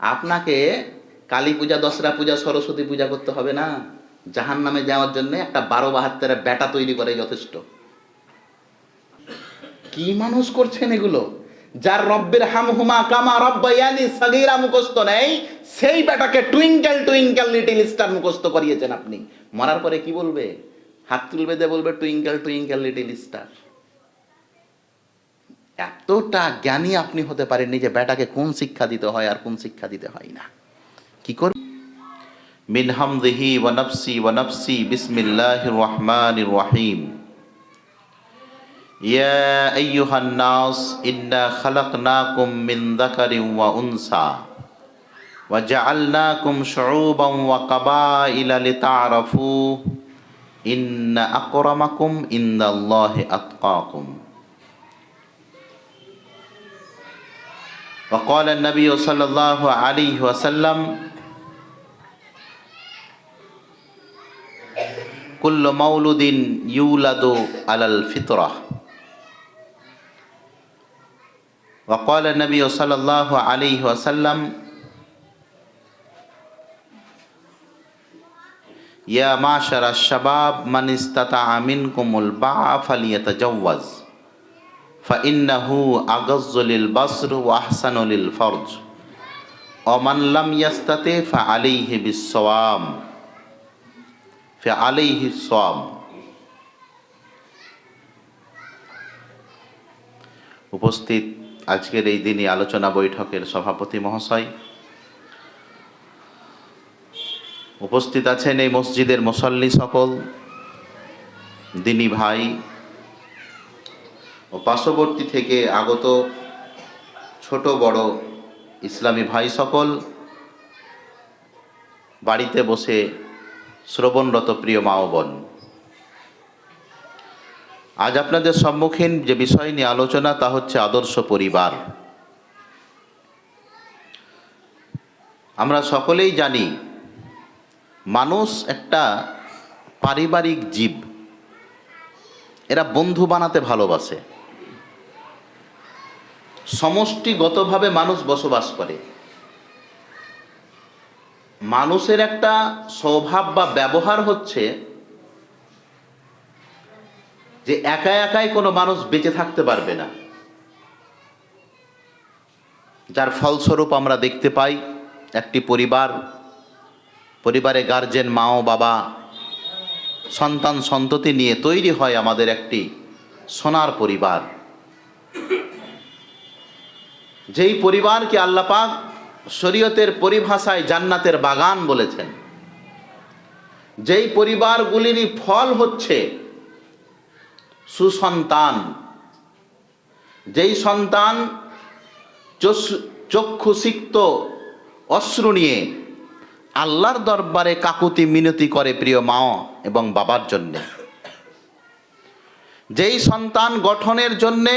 আপনাকে কালী পূজা দশরা পূজা, সরস্বতী পূজা করতে হবে না। জাহান নামে যাওয়ার জন্য একটা বারো বাহাত্তরের ব্যাটা তৈরি করে যথেষ্ট। কি মানুষ করছেন এগুলো? যার রব্বের হাম হামহুমা কামা রব্বায়ানি সাগীরা মুখস্থ নেই, সেই বেটাকে টুইঙ্কেল টুইঙ্কেল লিটিল স্টার মুখস্থ করিয়েছেন আপনি। মরার পরে কি বলবে? হাত তুলবে দিয়ে বলবে টুইঙ্কেল টুইঙ্কেল লিটিল স্টার। এতটা জ্ঞানী আপনি হতে পারেননি যে বেটাকে কোন শিক্ষা দিতে হয় আর কোন শিক্ষা দিতে হয় না কি করবে من حمده ونفسي ونفسي بسم الله الرحمن الرحيم يا أيها الناس إنا خلقناكم من ذكر وأنثى وجعلناكم شعوبا وقبائل لتعرفوا إن أكرمكم عند الله أتقاكم وقال النبي صلى الله عليه وسلم كل مولود يولد على الفطرة. وقال النبي صلى الله عليه وسلم يا معشر الشباب من استطاع منكم الباع فليتجوز. ফাইন্নাহু আগজ্জলিল বাসর ও আহসানুলিল ফরজ ইয়াস্তাতে ফা আলিহি বিসাম ফা আলিহি উপস্থিত আজকের এই দিনই আলোচনা বৈঠকের সভাপতি মহাশয়। উপস্থিত আছেন এই মসজিদের মুসল্লি সকল, দিনী ভাই ও পার্শ্ববর্তী থেকে আগত ছোট বড় ইসলামী ভাই সকল বাড়িতে বসে শ্রবণরত প্রিয় মা বোন। আজ আপনাদের সম্মুখীন যে বিষয় নিয়ে আলোচনা, তা হচ্ছে আদর্শ পরিবার। আমরা সকলেই জানি, মানুষ একটা পারিবারিক জীব। এরা বন্ধু বানাতে ভালোবাসে। সমষ্টিগতভাবে মানুষ বসবাস করে। মানুষের একটা স্বভাব বা ব্যবহার হচ্ছে যে একা একাই কোনো মানুষ বেঁচে থাকতে পারবে না। যার ফলস্বরূপ আমরা দেখতে পাই একটি পরিবার, পরিবারে গার্জেন মা ও বাবা, সন্তান সন্ততি নিয়ে তৈরি হয় আমাদের একটি সোনার পরিবার। যেই পরিবারকে আল্লাপাক শরীয়তের পরিভাষায় জান্নাতের বাগান বলেছেন, যেই পরিবারগুলিরই ফল হচ্ছে সুসন্তান, যেই সন্তান চক্ষুসিক্ত, অশ্রু নিয়ে আল্লাহর দরবারে কাকুতি মিনতি করে প্রিয় মা এবং বাবার জন্যে, যেই সন্তান গঠনের জন্যে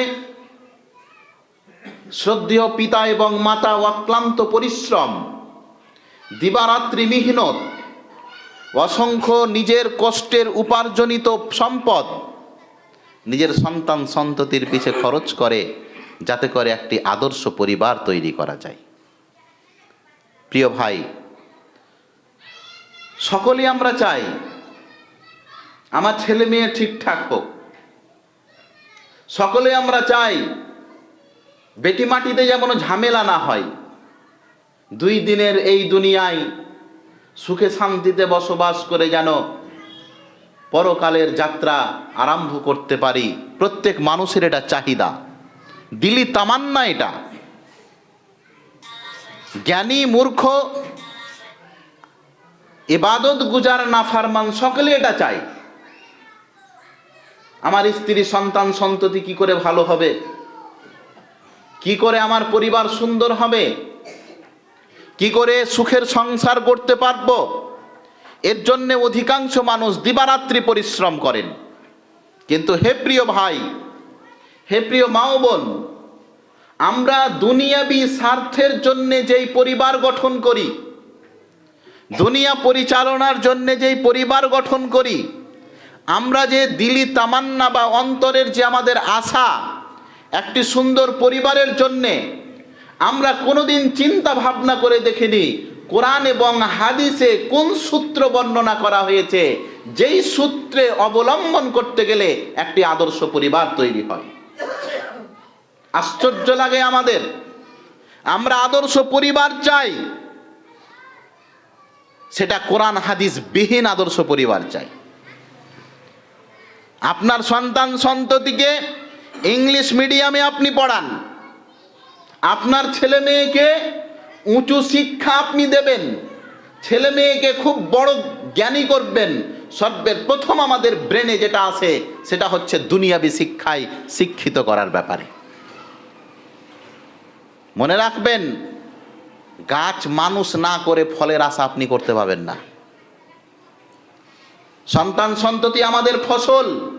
শ্রদ্ধেয় পিতা এবং মাতা অক্লান্ত পরিশ্রম, দিবারাত্রি মিহিনত, অসংখ্য নিজের কষ্টের উপার্জনিত সম্পদ নিজের সন্তান সন্ততির পিছে খরচ করে যাতে করে একটি আদর্শ পরিবার তৈরি করা যায়। প্রিয় ভাই, সকলেই আমরা চাই আমার ছেলে মেয়ে ঠিকঠাক হোক। সকলে আমরা চাই বেটি মাটিতে যেমন ঝামেলা না হয়, দুই দিনের এই দুনিয়ায় সুখে শান্তিতে বসবাস করে যেন পরকালের যাত্রা আরম্ভ করতে পারি। প্রত্যেক মানুষের এটা চাহিদা। দিলি তামান্না এটা। জ্ঞানী মূর্খ এবাদত গুজার না ফারমান, সকলে এটা চায়। আমার স্ত্রী সন্তান সন্ততি কি করে ভালো হবে? কি করে আমার পরিবার সুন্দর হবে? কি করে সুখের সংসার করতে পারব? এর জন্যে অধিকাংশ মানুষ দিবারাত্রি পরিশ্রম করেন। কিন্তু হে প্রিয় ভাই, হে প্রিয় মা ও বোন, আমরা দুনিয়াবি স্বার্থের জন্যে যেই পরিবার গঠন করি, দুনিয়া পরিচালনার জন্যে যেই পরিবার গঠন করি, আমরা যে দিলি তামান্না বা অন্তরের যে আমাদের আশা একটি সুন্দর পরিবারের জন্যে আমরা কোনোদিন চিন্তা ভাবনা করে দেখিনি কোরআন এবং হাদিসে কোন সূত্র বর্ণনা করা হয়েছে। যেই সূত্রে অবলম্বন করতে গেলে একটি আদর্শ পরিবার তৈরি হয়। আশ্চর্য লাগে আমাদের। আমরা আদর্শ পরিবার চাই। সেটা কোরআন হাদিস বিহীন আদর্শ পরিবার চাই। আপনার সন্তান সন্ততিকে ইংলিশ মিডিয়ামে আপনি পড়ান। আপনার ছেলে মেয়েকে উঁচু শিক্ষা আপনি দেবেন। ছেলে মেয়েকে খুব বড় জ্ঞানী করবেন। সর্বের প্রথম আমাদের ব্রেনে যেটা আছে, সেটা হচ্ছে দুনিয়াবি শিক্ষায় শিক্ষিত করার ব্যাপারে। মনে রাখবেন, গাছ মানুষ না করে ফলের আশা আপনি করতে পাবেন না। সন্তান সন্ততি আমাদের ফসল।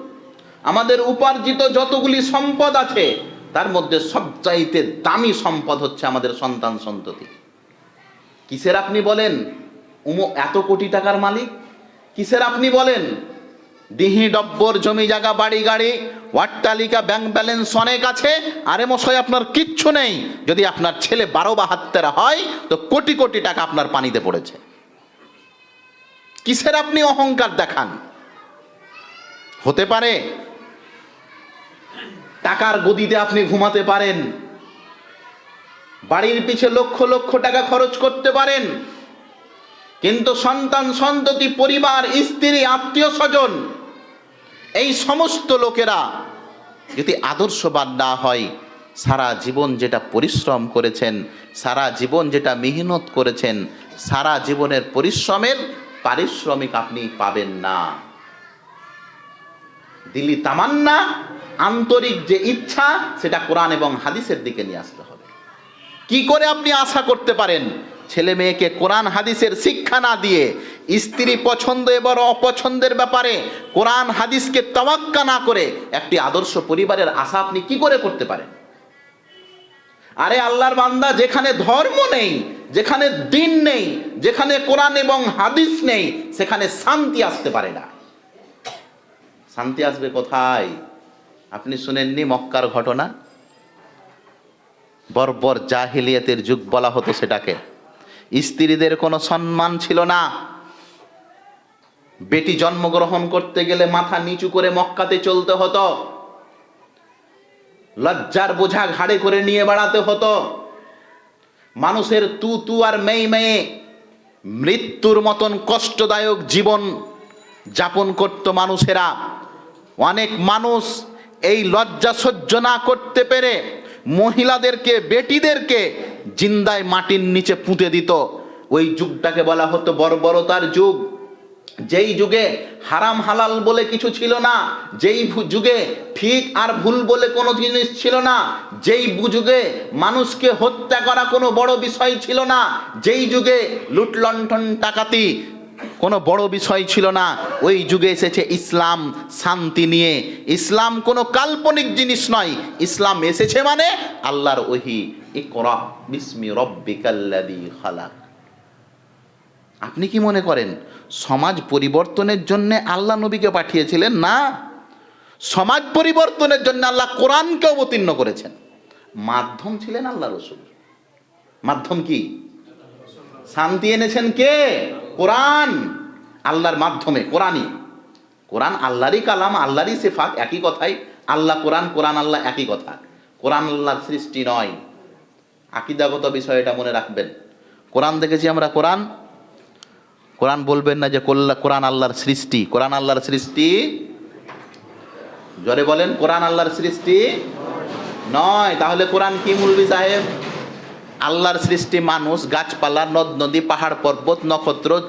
আমাদের উপার্জিত যতগুলি সম্পদ আছে, তার মধ্যে সবচাইতে দামি সম্পদ হচ্ছে আমাদের সন্তান সন্ততি। কিসের আপনি বলেন? উমো, এত কোটি টাকার মালিক? কিসের আপনি বলেন? দিহি ডব্বর জমি জায়গা বাড়ি গাড়ি ওয়াট্টালিকা ব্যাংক ব্যালেন্স অনেক আছে, আরে মশাই, আপনার কিচ্ছু নেই। যদি আপনার ছেলে বারো বা বাহাত্তর হয়, তো কোটি কোটি টাকা আপনার পানিতে পড়েছে। কিসের আপনি অহংকার দেখান? হতে পারে টাকার গদিতে আপনি ঘুমাতে পারেন। বাড়ির পিছে লক্ষ লক্ষ টাকা খরচ করতে পারেন। কিন্তু সন্তান, সন্ততি, পরিবার, স্ত্রী, আত্মীয় স্বজন, এই সমস্ত লোকেরা যদি আদর্শবান না হয়, সারা জীবন যেটা পরিশ্রম করেছেন, সারা জীবন যেটা মেহনত করেছেন, সারা জীবনের পরিশ্রমের, পারিশ্রমিক আপনি পাবেন না। দিলি তামান্না, আন্তরিক যে ইচ্ছা, সেটা কোরআন এবং হাদিসের দিকে নিয়ে আসতে হবে। কি করে আপনি আশা করতে পারেন? ছেলে মেয়েকে কোরআন, হাদিসের শিক্ষা না দিয়ে স্ত্রী পছন্দ এবং অপছন্দের ব্যাপারে কোরআন, হাদিসকে তওয়াক্কা না করে একটি আদর্শ পরিবারের আশা আপনি কি করে করতে পারেন? আরে আল্লাহর বান্দা, যেখানে ধর্ম নেই, যেখানে দিন নেই, যেখানে কোরআন এবং হাদিস নেই, সেখানে শান্তি আসতে পারে না। শান্তি আসবে কোথায়? আপনি শুনেননি মক্কার ঘটনা? বর্বর জাহিলিয়াতের যুগ বলা হতো সেটাকে। স্ত্রীদের কোনো সম্মান ছিল না। বেটি জন্মগ্রহণ করতে গেলে মাথা নিচু করে মক্কাতে চলতে হতো। লজ্জার বোঝা ঘাড়ে করে নিয়ে বেড়াতে হতো। মানুষের তু তু আর মেয়ে মেয়ে মৃত্যুর মতন কষ্টদায়ক জীবন যাপন করত মানুষেরা। অনেক মানুষ এই লজ্জা সহ্য না করতে পেরে মহিলাদেরকে, বেটিদেরকে জিন্দায় মাটির নিচে পুঁতে দিত। ওই যুগটাকে বলা হতো বর্বরতার যুগ। যেই যুগে হারাম হালাল বলে কিছু ছিল না, যেই যুগে ঠিক আর ভুল বলে কোনো জিনিস ছিল না, যেই যুগে মানুষকে হত্যা করা কোনো বড় বিষয় ছিল না, যেই যুগে লুটলণ্ঠন টাকাতি কোনো বড় বিষয় ছিল না। ওই যুগে এসেছে ইসলাম, শান্তি নিয়ে। ইসলাম কোনো কাল্পনিক জিনিস নয়। ইসলাম এসেছে মানে আল্লাহর ওহি। আপনি কি মনে করেন, সমাজ পরিবর্তনের জন্য আল্লাহ নবীকে পাঠিয়েছিলেন? না। সমাজ পরিবর্তনের জন্য আল্লাহ কোরআনকে অবতীর্ণ করেছেন। মাধ্যম ছিলেন আল্লাহ রসুল। মাধ্যম কি? শান্তি এনেছেন কে? কোরআন আল্লাহর মাধ্যমে, কোরআনই। কোরআন আল্লাহরই কালাম, আল্লাহরই সেফাত, একই কথাই। আল্লাহ কোরআন কোরআন আল্লাহ একই কথা। কোরআন আল্লাহর সৃষ্টি নয়। আকিদাগত বিষয় এটা মনে রাখবেন। কোরআন দেখেছি আমরা, কোরআন? কোরআন বলবেন না যে কোরআন আল্লাহর সৃষ্টি। কোরআন আল্লাহর সৃষ্টি জোরে বলেন, কোরআন আল্লাহর সৃষ্টি নয়। তাহলে কোরআন কি মুলবি সাহেব? আল্লাহর সৃষ্টি মানুষ, গাছপালা, নদ, নদী, পাহাড়, পর্বত, নক্ষত্র,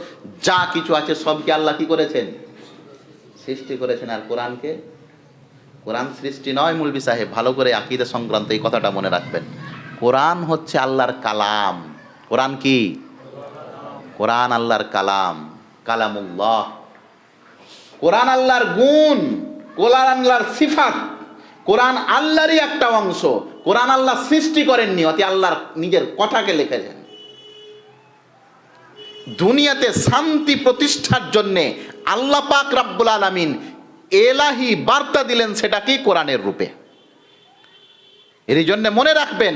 যা কিছু আছে সবকে আল্লাহ কি করেছেন? সৃষ্টি করেছেন। আর কোরআনকে? কোরআন সৃষ্টি নয় মুলবি সাহেব, ভালো করে আকিদা সংক্রান্ত এই কথাটা মনে রাখবেন। কোরআন হচ্ছে আল্লাহর কালাম। কোরআন কি? কোরআন আল্লাহর কালাম। কালামুল্লাহ। কোরআন আল্লাহর গুণ, কোরআন আল্লাহর সিফাত। কোরআন আল্লাহরই একটা অংশ। কোরআন আল্লাহ সৃষ্টি করেননি, অতি আল্লাহর নিজের কথাকে লিখেছেন। দুনিয়াতে শান্তি প্রতিষ্ঠার জন্যে আল্লাহ পাক রাব্বুল আলামিন এলাহি বার্তা দিলেন সেটা কি কোরআনের রূপে। এর জন্য মনে রাখবেন,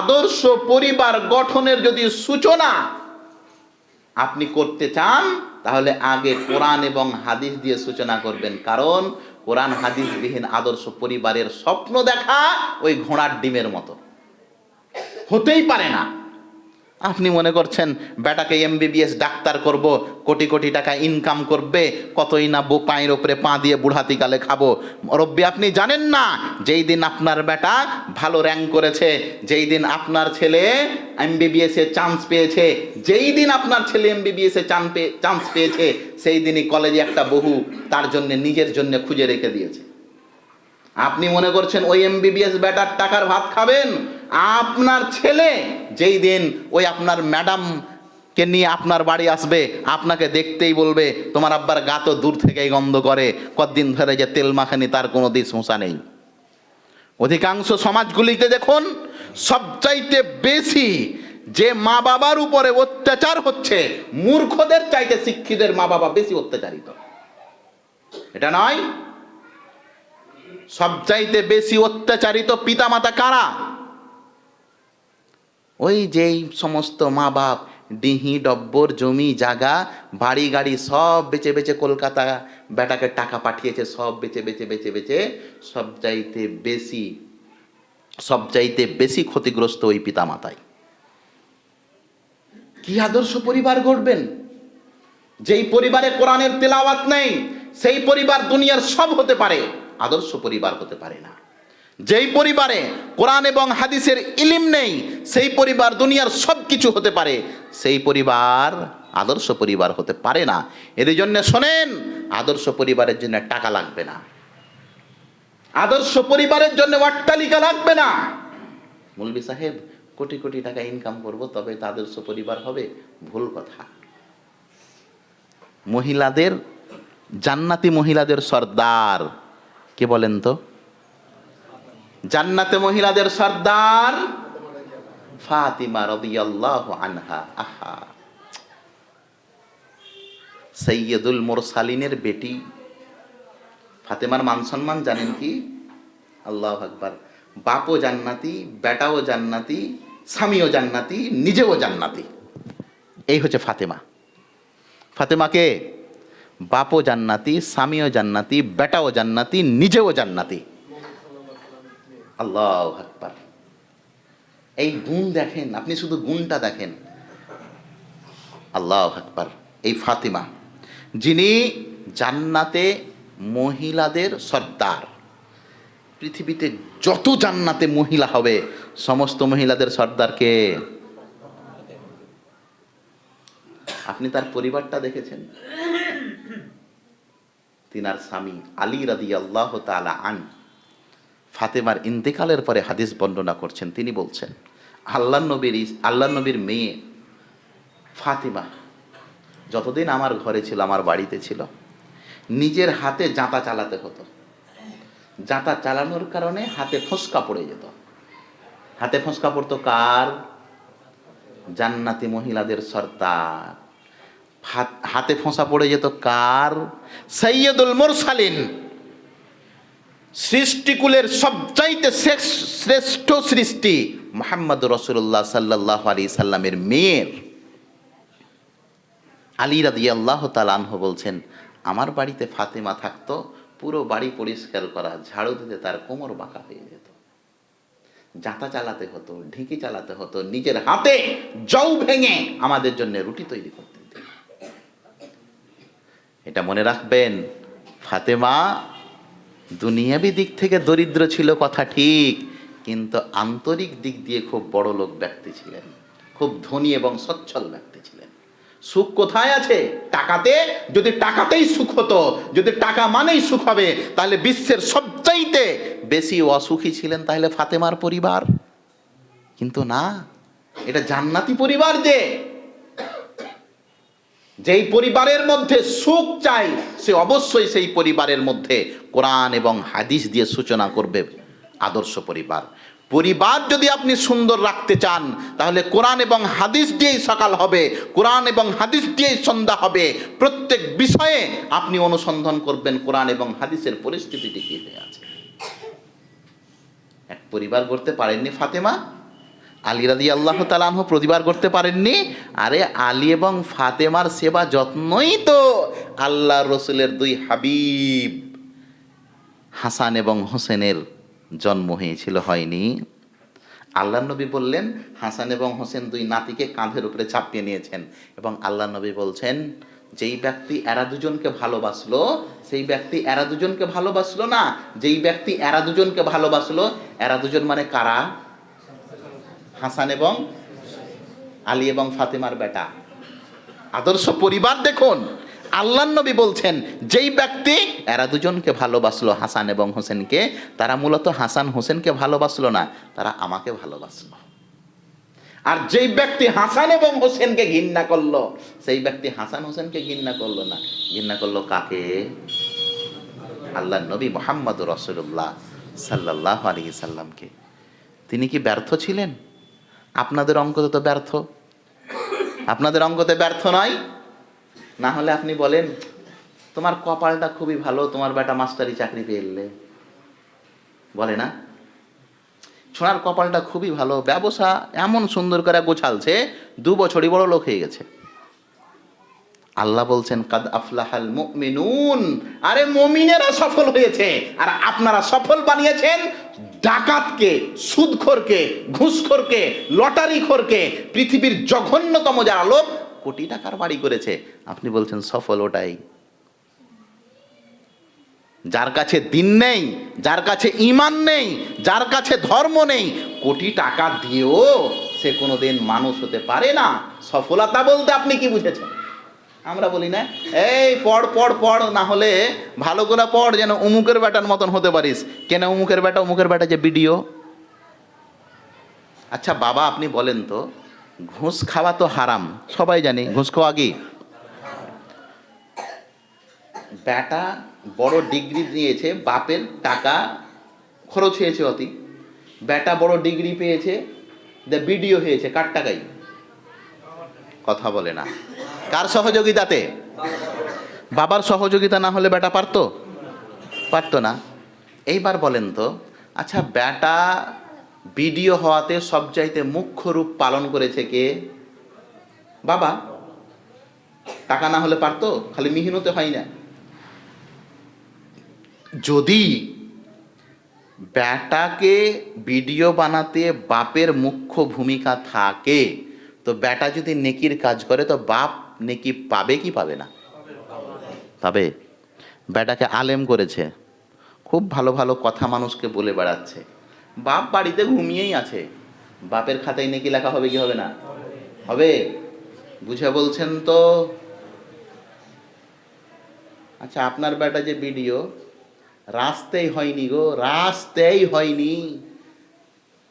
আদর্শ পরিবার গঠনের যদি সূচনা আপনি করতে চান, তাহলে আগে কোরআন এবং হাদিস দিয়ে সূচনা করবেন। কারণ কোরআন হাদিসবিহীন আদর্শ পরিবারের স্বপ্ন দেখা ওই ঘোড়ার ডিমের মতো। হতেই পারে না। আপনি মনে করছেন, বেটাকে এমবিবিএস ডাক্তার করব, কোটি কোটি টাকা ইনকাম করবে, কতই না বো পায়ের ওপরে পা দিয়ে বুড়াতিকালে খাব? রব্বি, আপনি জানেন না, যেই দিন আপনার বেটা ভালো র্যাঙ্ক করেছে, যেই দিন আপনার ছেলে এমবিবিএস চান্স পেয়েছে, যেই দিন আপনার ছেলে এমবিবিএস এ চান্স পেয়েছে, সেই দিনই কলেজে একটা বহু তার জন্য, নিজের জন্য খুঁজে রেখে দিয়েছে। আপনি মনে করছেন, ওই এমবিবিএস বেটার টাকার ভাত খাবেন? আপনার ছেলে যেই দিন ওই আপনার ম্যাডাম কে নিয়ে আপনার বাড়ি আসবে, আপনাকে দেখতেই বলবে, তোমার আব্বার গা তো দূর থেকেই গন্ধ করে, কতদিন ধরে যে তেল মাখানি তার কোনো দিশ মশা নেই। অধিকাংশ সমাজগুলিতে দেখুন, সবচাইতে বেশি যে মা বাবার উপরে অত্যাচার হচ্ছে, মূর্খদের চাইতে শিক্ষিতের মা বাবা বেশি অত্যাচারিত। এটা নয়, সবচাইতে বেশি অত্যাচারিত পিতামাতা কারা? ওই যেই সমস্ত মা বাপ ডিহি, ডব্বর, জমি জায়গা বাড়ি, গাড়ি সব বেচে বেচে কলকাতা বেটাকে টাকা পাঠিয়েছে, সব বেচে বেচে বেচে বেচে সবচাইতে বেশি সবচাইতে বেশি ক্ষতিগ্রস্ত ওই পিতামাতাই। কি আদর্শ পরিবার গড়বেন? যেই পরিবারে কোরআনের তেলাওয়াত নেই, সেই পরিবার দুনিয়ার সব হতে পারে, আদর্শ পরিবার হতে পারে না। যেই পরিবারে কোরআন এবং হাদিসের ইলিম নেই, সেই পরিবার দুনিয়ার সব কিছু হতে পারে। সেই পরিবার আদর্শ পরিবার হতে পারে না। এদের জন্য শোনেন, আদর্শ পরিবারের জন্য টাকা লাগবে না। আদর্শ পরিবারের জন্য অট্টালিকা লাগবে না। মুলবি সাহেব, কোটি কোটি টাকা ইনকাম করব, তবে তো আদর্শ পরিবার হবে? ভুল কথা। মহিলাদের, জান্নাতি মহিলাদের সর্দার, কে বলেন তো? জান্নাতে মহিলাদের সর্দার ফাতিমা রাদিয়াল্লাহু আনহা, আহা। সৈয়দুল মুরসালিনের বেটি। ফাতেমার মান সম্মান জানেন কি? আল্লাহ আকবার। বাপও জান্নাতি, বেটাও জান্নাতি, স্বামীও জান্নাতি, নিজেও জান্নাতি। এই হচ্ছে ফাতেমা। ফাতেমাকে বাপও জান্নাতি, স্বামীও জান্নাতি, বেটাও জান্নাতি, নিজেও জান্নাতি। আল্লাহ আকবার। এই গুণ দেখেন, আপনি শুধু গুণটা দেখেন। আল্লাহ আকবার, এই ফাতিমা, যিনি জান্নাতে মহিলাদের সর্দার। পৃথিবীতে যত জান্নাতে মহিলা হবে, সমস্ত মহিলাদের সর্দারকে আপনি তার পরিবারটা দেখেছেন? তিনার স্বামী আলী রাদি আল্লাহ তালা আন ফাতেমার ইন্তেকালের পরে হাদিস বর্ণনা করছেন। তিনি বলছেন, আল্লাহ নবীর আল্লাহ নবীর মেয়ে ফাতিমা যতদিন আমার ঘরে ছিল, আমার বাড়িতে ছিল, নিজের হাতে জাঁতা চালাতে হতো। জাঁতা চালানোর কারণে হাতে ফোসকা পড়ে যেত। হাতে ফোসকা পড়তো কার? জান্নাতি মহিলাদের সর্দার। হাতে ফোঁসা পড়ে যেত কার? সৈয়দুল মুরসালিন। সৃষ্টিকুলের সবচাইতে শ্রেষ্ঠ সৃষ্টি মোহাম্মদ রসুল্লাহ সাল্লাহ আলী সাল্লামের মেয়ের। আলী রাদি আল্লাহ তালানহ বলছেন, আমার বাড়িতে ফাতেমা থাকতো, পুরো বাড়ি পরিষ্কার করা, ঝাড়ু দিতে তার কোমর বাঁকা হয়ে যেত। জাঁতা চালাতে হতো, ঢেঁকি চালাতে হতো, নিজের হাতে জৌ ভেঙে আমাদের জন্য রুটি তৈরি করতে এটা মনে রাখবেন, ফাতেমা দুনিয়াবি দিক থেকে দরিদ্র ছিল কথা ঠিক, কিন্তু আন্তরিক দিক দিয়ে খুব বড় লোক ব্যক্তি ছিলেন। খুব ধনী এবং সচ্ছল ব্যক্তি ছিলেন। সুখ কোথায় আছে? টাকাতে। যদি টাকাতেই সুখ হতো, যদি টাকা মানেই সুখ হবে, তাহলে বিশ্বের সবচাইতে বেশি অসুখী ছিলেন তাহলে ফাতেমার পরিবার। কিন্তু না, এটা জান্নাতি পরিবার যে যেই পরিবারের মধ্যে সুখ চাই সে অবশ্যই সেই পরিবারের মধ্যে কোরআন এবং হাদিস দিয়ে সূচনা করবে আদর্শ পরিবার। পরিবার যদি আপনি সুন্দর রাখতে চান, তাহলে কোরআন এবং হাদিস দিয়েই সকাল হবে, কোরআন এবং হাদিস দিয়েই সন্ধ্যা হবে। প্রত্যেক বিষয়ে আপনি অনুসন্ধান করবেন কোরআন এবং হাদিসের পরিস্থিতিটি কী হয়ে আছে। এক পরিবার করতে পারেননি ফাতেমা আলী রাদি আল্লাহ তালাহ প্রতিবার করতে পারেননি। আরে আলী এবং ফাতেমার সেবা যত্নই তো আল্লাহ রসুলের দুই হাবিব। হাসান এবং হোসেনের জন্ম হয়েছিল, হয়নি। আল্লাহ নবী বললেন, হাসান এবং হোসেন দুই নাতিকে কাঁধের উপরে চাপিয়ে নিয়েছেন এবং আল্লাহ নবী বলছেন, যেই ব্যক্তি এরা দুজনকে ভালোবাসলো, সেই ব্যক্তি এরা দুজনকে ভালোবাসলো না। যেই ব্যক্তি এরা দুজনকে ভালোবাসলো, এরা দুজন মানে কারা? হাসান এবং আলী এবং ফাতেমার বেটা। আদর্শ পরিবার দেখুন আল্লাহ নবী বলছেন, যেই ব্যক্তি, এরা দুজনকে ভালোবাসলো, হাসান এবং হোসেনকে, তারা মূলত হাসান, হোসেনকে ভালোবাসলো না, তারা আমাকে ভালোবাসলো। আর যেই ব্যক্তি হাসান এবং হোসেনকে ঘৃণা করল, সেই ব্যক্তি হাসান, হোসেনকে ঘৃণা করল না। ঘৃণা করল কাকে? আল্লাহ নবী মোহাম্মদ রসুল্লাহ সাল্লাহ আলী সাল্লামকে। তিনি কি ব্যর্থ ছিলেন? আপনাদের অঙ্কতে তো ব্যর্থ। আপনাদের অঙ্কতে ব্যর্থ নয়। না হলে আপনি বলেন, তোমার কপালটা খুবই ভালো, তোমার বেটা মাস্টারি চাকরি পেলে বলে না? সোনার কপালটা খুবই ভালো, ব্যবসা এমন সুন্দর করে গোছালছে, দু বছরই বড় লোক হয়ে গেছে। আল্লাহ বলছেন, কাদ আফলাহাল মুমিনুন। আরে মুমিনেরা সফল হয়েছে, আর আপনারা সফল বানিয়েছেন ডাকাতকে, সুদখোরকে, ঘুষখোরকে, লটারিখোরকে, পৃথিবীর জঘন্যতম যারা লোক, কোটি টাকার বাড়ি করেছে। আপনি বলছেন সফল ওটাই। যার কাছে দিন নেই, যার কাছে ইমান নেই, যার কাছে ধর্ম নেই, কোটি টাকা দিয়েও সে কোনোদিন মানুষ হতে পারে না। সফলতা বলতে আপনি কি বুঝেছেন? আমরা বলি না, এই পড় পড় পড়, না হলে ভালো করে পড়, যেন উমুকের বেটার মতন হতে পারিস। কেন উমুকের বেটা উমুকের বেটা যে ভিডিও আচ্ছা বাবা, আপনি বলেন তো, ঘুষ খাওয়া তো হারাম, সবাই জানি, ঘুষ খাওয়া কি? বেটা বড় ডিগ্রি নিয়েছে, বাপের টাকা খরচ হয়েছে অতি। বেটা বড় ডিগ্রি পেয়েছে দে বিডিও হয়েছে, কার টাকাই? কথা বলে না। কার সহযোগিতাতে? বাবার সহযোগিতা না হলে বেটা পারতো? পারতো না। এইবার বলেন তো আচ্ছা বেটা বিডিও হওয়াতে সবচাইতে মুখ্য রূপ পালন করেছে কে? বাবা। টাকা না হলে পারতো? খালি মিহিনতে হয় না। যদি ব্যাটাকে ভিডিও বানাতে বাপের মুখ্য ভূমিকা থাকে, তো ব্যাটা যদি নেকির কাজ করে, তো বাপ নেকি পাবে কি পাবে না? পাবে। বেটাকে আলেম করেছে। খুব ভালো ভালো কথা মানুষকে বলে বেড়াচ্ছে। বাপ বাড়িতে ঘুমিয়েই আছে। বাপের খাতায় নেকি লেখা হবে কি হবে না? হবে। বুঝে বলছেন তো। আচ্ছা আপনার বেটা যে ভিডিও রাস্তেই হয়নি গো, রাস্তেই হয়নি।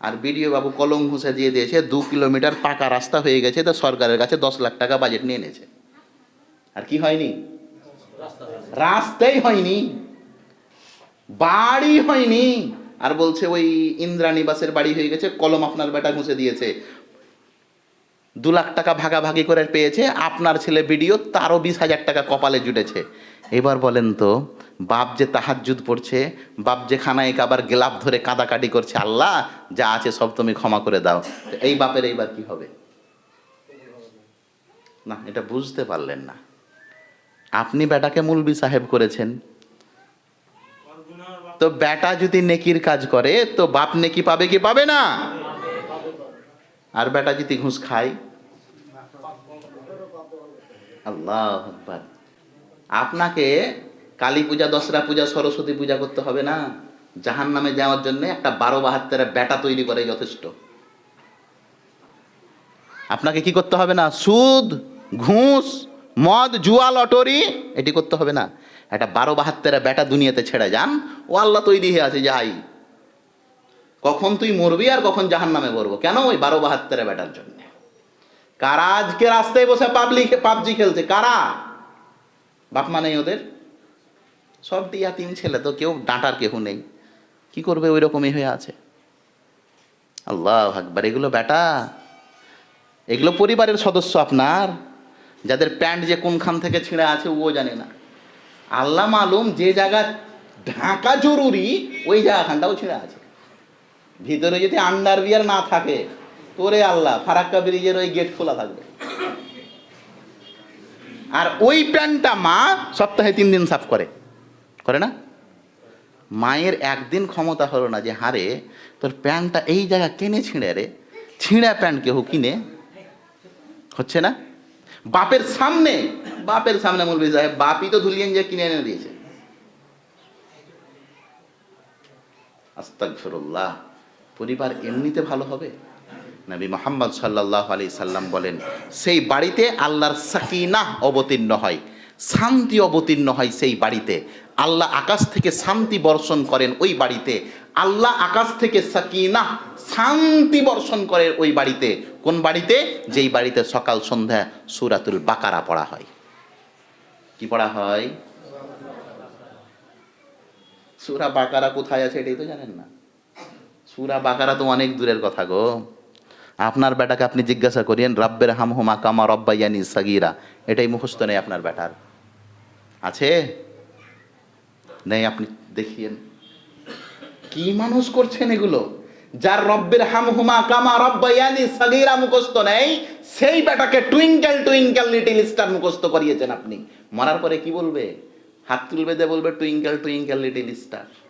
আর বিডিও বাবু কলম ঘুষে দিয়ে দিয়েছে, দু কিলোমিটার পাকা রাস্তা হয়ে গেছে, তা সরকারের কাছে দশ লাখ টাকা বাজেট নিয়ে নিয়েছে আর কি হয়নি? রাস্তাই হয়নি, বাড়ি হয়নি। আর বলছে ওই ইন্দ্রানিবাসের বাড়ি হয়ে গেছে, কলম আপনার বেটা ঘুষে দিয়েছে। দু লাখ টাকা ভাগাভাগি করে পেয়েছে, আপনার ছেলে ভিডিও তারও বিশ হাজার টাকা কপালে জুটেছে। এবার বলেন তো, বাপ যে তাহাজুদ পড়ছে, বাপ যে খানায় আবার গেলাপ ধরে কাদাকাটি করছে, আল্লাহ, যা আছে সব তুমি ক্ষমা করে দাও। এই বাপের এইবার কি হবে? না, এটা বুঝতে পারলেন না। আপনি বেটাকে মুলবি সাহেব করেছেন। তো বেটা যদি নেকির কাজ করে, তো বাপ নেকি পাবে কি পাবে না? আর বেটা যদি ঘুষ খায়? আল্লাহ আপনাকে কালী পূজা দশরা পূজা, সরস্বতী পূজা করতে হবে না। জাহান নামে যাওয়ার জন্য একটা বারো বাহাত্তরের বেটা তৈরি করে যথেষ্ট। আপনাকে কি করতে হবে না? সুদ, ঘুষ, মদ, জুয়া, লটরি, এটি করতে হবে না। একটা বারো বাহাত্তরের বেটা দুনিয়াতে ছেড়ে যান। ও আল্লাহ তৈরি হয়ে আছে, যাই। কখন তুই মরবি আর কখন জাহান নামে মরবো? কেন ওই বারো বাহাত্তরে বেটার জন্য? কারা আজকে রাস্তায় বসে পাবলিক পাবজি খেলছে? কারা? বাপ মা নেই ওদের। সব টিয়া তিন ছেলে তো, কেউ ডাঁটার কেউ নেই। কি করবে ওই রকমই হয়ে আছে। আল্লাহ আকবার, এগুলো বেটা এগুলো পরিবারের সদস্য আপনার। যাদের প্যান্ট যে কোনখান থেকে ছিঁড়ে আছে, ও জানে না। আল্লাহ মালুম যে জায়গা ঢাকা জরুরি, ওই জায়গাখানটাও ছিঁড়ে আছে। ভিতরে যদি আন্ডারবিয়ার না থাকে তোরে আল্লাহ, ফারাক্কা ব্রিজের ওই গেট খোলা থাকবে। আর ওই প্যান্টটা মা সপ্তাহে তিন দিন সাফ করে। করে না? মায়ের একদিন ক্ষমতা হলো না যে, হারে, তোর প্যান্টটা এই জায়গা কেনে ছিঁড়ে রে? ছিঁড়া প্যান্ট কেউ কিনে? হচ্ছে না? বাপের সামনে বাপের সামনে মৌলবি সাহেব, বাপই তো ধুলিয়েন যে কিনে এনে দিয়েছে। আস্তাগফিরুল্লাহ, পরিবার এমনিতে ভালো হবে? নবী মোহাম্মদ সাল্লাল্লাহু আলাইহি সাল্লাম বলেন, সেই বাড়িতে আল্লাহর সাকিনাহ অবতীর্ণ হয়, শান্তি অবতীর্ণ হয় সেই বাড়িতে। আল্লাহ আকাশ থেকে শান্তি বর্ষণ করেন ওই বাড়িতে। আল্লাহ আকাশ থেকে সাকিনাহ শান্তি বর্ষণ করে ওই বাড়িতে। কোন বাড়িতে? যেই বাড়িতে সকাল সন্ধ্যা সুরাতুল বাকারা পড়া হয়। কি পড়া হয়? সুরা বাকারা কোথায় আছে এটাই তো জানেন না। সুরা বাকারা তো অনেক দূরের কথা গো। আপনার বেটাকে আপনি জিজ্ঞাসা করিয়েন, রাব্বের হামহুমা কামা রব্বাইয়ানি সাগিরা। এটাই মুখস্থ নেই আপনার বেটার। আছে? নেই, আপনি দেখিয়েন। কি মানুষ করছেন এগুলো? যার রব্বের হামহুমা কামা রব্বাইয়ানি সাগিরা মুখস্থ নেই, সেই বেটাকে টুইঙ্কেল টুইঙ্কেল লিটিল স্টার মুখস্থ করিয়েছেন আপনি। মরার পরে কি বলবে? হাত তুলবে দিয়ে বলবে, টুইঙ্কেল টুইঙ্কেল লিটিল স্টার।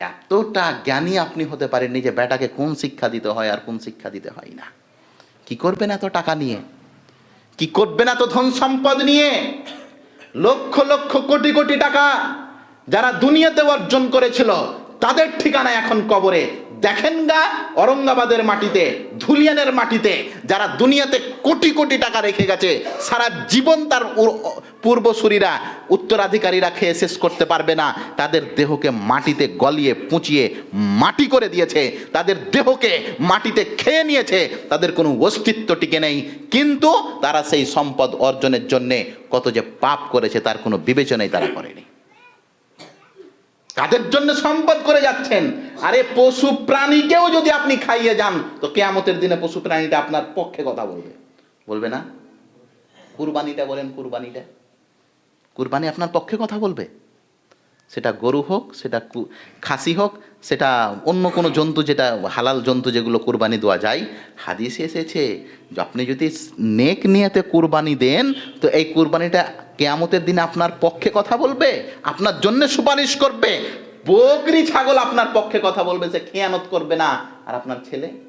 এতটা জ্ঞানী আপনি হতে পারেননি যে বেটাকে কোন শিক্ষা দিতে হয় আর কোন শিক্ষা দিতে হয় না। কি করবেন এত টাকা নিয়ে? কি করবেন এত ধন সম্পদ নিয়ে? লক্ষ লক্ষ কোটি কোটি টাকা যারা দুনিয়াতে অর্জন করেছিল, তাদের ঠিকানা এখন কবরে। দেখেন গা অরঙ্গাবাদের মাটিতে, ধুলিয়ানের মাটিতে, যারা দুনিয়াতে কোটি কোটি টাকা রেখে গেছে, সারা জীবন তার পূর্বসূরীরা, উত্তরাধিকারীরা খেয়ে শেষ করতে পারবে না। তাদের দেহকে মাটিতে গলিয়ে, পুঁচিয়ে, মাটি করে দিয়েছে। তাদের দেহকে মাটিতে খেয়ে নিয়েছে। তাদের কোনো অস্তিত্ব টিকে নেই। কিন্তু তারা সেই সম্পদ অর্জনের জন্যে কত যে পাপ করেছে, তার কোনো বিবেচনাই তারা করেনি। কাদের জন্য সম্পদ করে যাচ্ছেন? আরে পশু প্রাণীকেও যদি আপনি খাইয়ে যান, তো কেয়ামতের দিনে পশু প্রাণীটা আপনার পক্ষে কথা বলবে। বলবে না? কুরবানিটা বলেন, কুরবানিটা। কুরবানি আপনার পক্ষে কথা বলবে। সেটা গরু হোক, সেটা খাসি হোক, সেটা অন্য কোনো জন্তু যেটা, হালাল জন্তু যেগুলো কুরবানি দেওয়া যায়। হাদিসে এসেছে আপনি যদি নেক নিয়েতে কুরবানি দেন, তো এই কুরবানিটা কেয়ামতের দিন আপনার পক্ষে কথা বলবে, আপনার জন্য সুপারিশ করবে। বকরি ছাগল আপনার পক্ষে কথা বলবে যে, খেয়ানত করবে না। আর আপনার ছেলে?